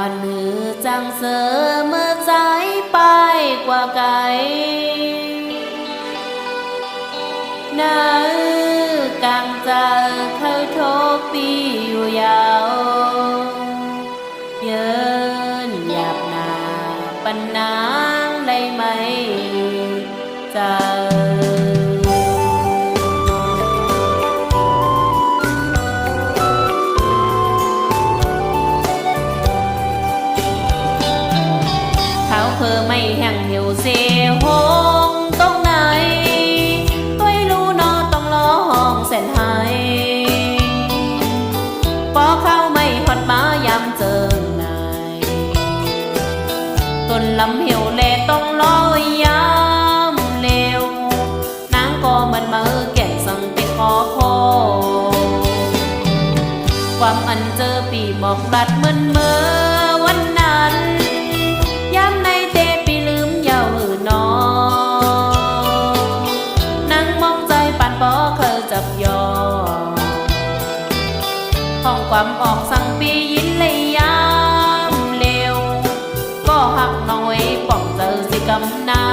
อนหือจังเสอเมื่อใจไปกว่าไกลนา เข้าไม่หดมายำเจิงนายต้นลำเหี่ยวแลต้องรอยำเร็วนางก็มันมือแก่นสั่งไปขอพอความอันเจอปีบอกรัดเหมือนเมื่อวันนั้น ปียินเลยยามเร็ว ก็หักน้อยป้องเจอสิกำนา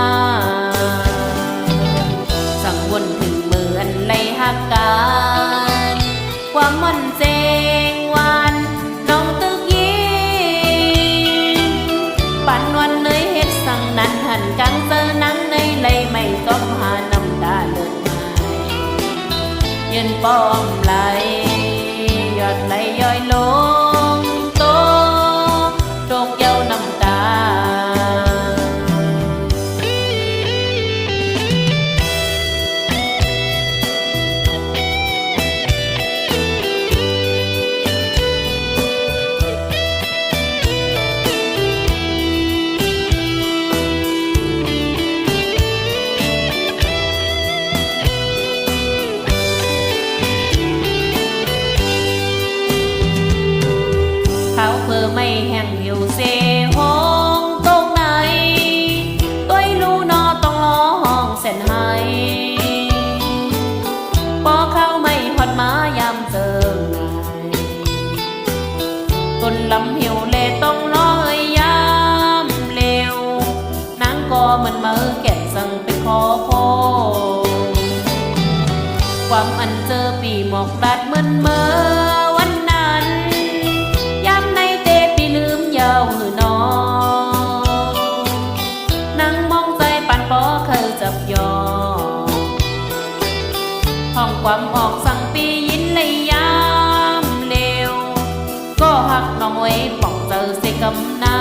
สั่งวนถึงเมืออันเลยหักกันความมันเจงวานน้องตึกยินปันวันเนยเฮ็ดสั่งนั้นหันกังเจอนังในเลยไม่ต้องหาน้ำตาเลิศไม้ยืนป้อมไหล ปอเข้าไม่หอดมายำเจิงนายต้นลำเหี่ยวเลต้องรอยยามเร็วนางก็เหมือนมือแก่นสั่งไปขอพอความอันเจอปีหมอกดัดเหมือนเมื่อ องความออกสั่งปียินเลยยามเร็วก็หักน้องไว้ป้องเจอเสกำนา